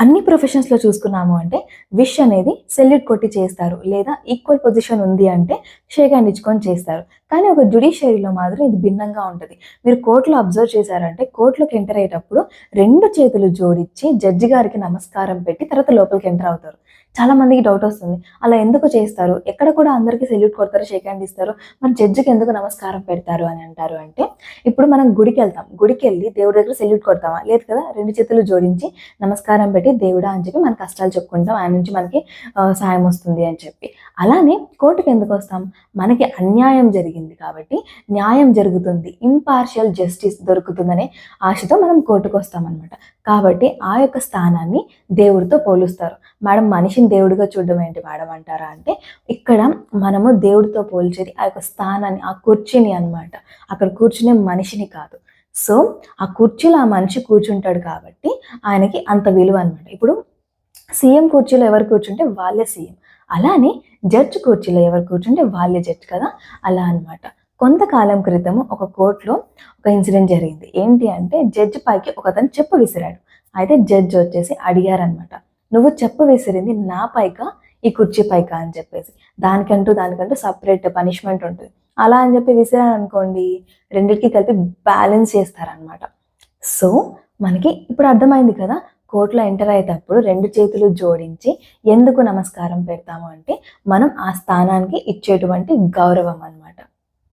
అన్ని ప్రొఫెషన్స్లో చూసుకున్నాము అంటే విష్ అనేది సెల్యూట్ కొట్టి చేస్తారు. లేదా ఈక్వల్ పొజిషన్ ఉంది అంటే షేక్ హ్యాండ్ ఇచ్చుకొని చేస్తారు. కానీ ఒక జుడిషియరీలో మాత్రం ఇది భిన్నంగా ఉంటుంది. మీరు కోర్టులో అబ్జర్వ్ చేశారంటే కోర్టులోకి ఎంటర్ అయ్యేటప్పుడు రెండు చేతులు జోడించి జడ్జి గారికి నమస్కారం పెట్టి తర్వాత లోపలికి ఎంటర్ అవుతారు. చాలా మందికి డౌట్ వస్తుంది. అలా ఎందుకు చేస్తారు? ఎక్కడ కూడా అందరికీ సెల్యూట్ కొడతారు షేక్ హ్యాండ్ ఇస్తారు. మరి జడ్జికి ఎందుకు నమస్కారం పెడతారు అని అంటారు అంటే ఇప్పుడు మనం గుడికి వెళ్తాం. గుడికి వెళ్ళి దేవుడి దగ్గర సెల్యూట్ కొడతామా? లేదు కదా? రెండు చేతులు జోడించి నమస్కారం పెట్టి దేవుడా అని చెప్పి మన కష్టాలు చెప్పుకుంటాం. ఆయన నుంచి మనకి సహాయం సాయం వస్తుంది అని చెప్పి. అలానే కోర్టుకి ఎందుకు వస్తాం? మనకి అన్యాయం జరిగింది కాబట్టి న్యాయం జరుగుతుంది. ఇంపార్షియల్ జస్టిస్ దొరుకుతుందనే ఆశతో మనం కోర్టుకు అనమాట కాబట్టి ఆ యొక్క స్థానాన్ని దేవుడితో పోలుస్తారు. మేడం మనిషిని దేవుడిగా చూడడం ఏంటి మేడం అంటారా అంటే ఇక్కడ మనము దేవుడితో పోల్చేది ఆ యొక్క స్థానాన్ని ఆ కుర్చీని అన్నమాట. అక్కడ కూర్చునే మనిషిని కాదు. సో ఆ కుర్చీలో ఆ మనిషి కూర్చుంటాడు కాబట్టి ఆయనకి అంత విలువ అనమాట ఇప్పుడు సీఎం కుర్చీలో ఎవరు కూర్చుంటే వాళ్ళే సీఎం. అలానే జడ్జ్ కుర్చీలో ఎవరు కూర్చుంటే వాళ్ళే జడ్జ్ కదా? అలా అనమాట కొంతకాలం క్రితం ఒక కోర్టులో ఒక ఇన్సిడెంట్ జరిగింది. ఏంటి అంటే జడ్జ్ పైకి ఒకతను చెప్పు విసిరాడు. అయితే జడ్జ్ వచ్చేసి అడిగారనమాట నువ్వు చెప్పు విసిరింది నా పైక? ఈ కుర్చీ పైక? అని చెప్పేసి. దానికంటూ దానికంటూ సపరేట్ పనిష్మెంట్ ఉంటుంది. అలా అని చెప్పి విసిరాను అనుకోండి రెండింటికి కలిపి బ్యాలెన్స్ చేస్తారనమాట సో మనకి ఇప్పుడు అర్థమైంది కదా? కోర్టులో ఎంటర్ అయ్యేటప్పుడు రెండు చేతులు జోడించి ఎందుకు నమస్కారం పెడతాము అంటే మనం ఆ స్థానానికి ఇచ్చేటువంటి గౌరవం అన్నమాట.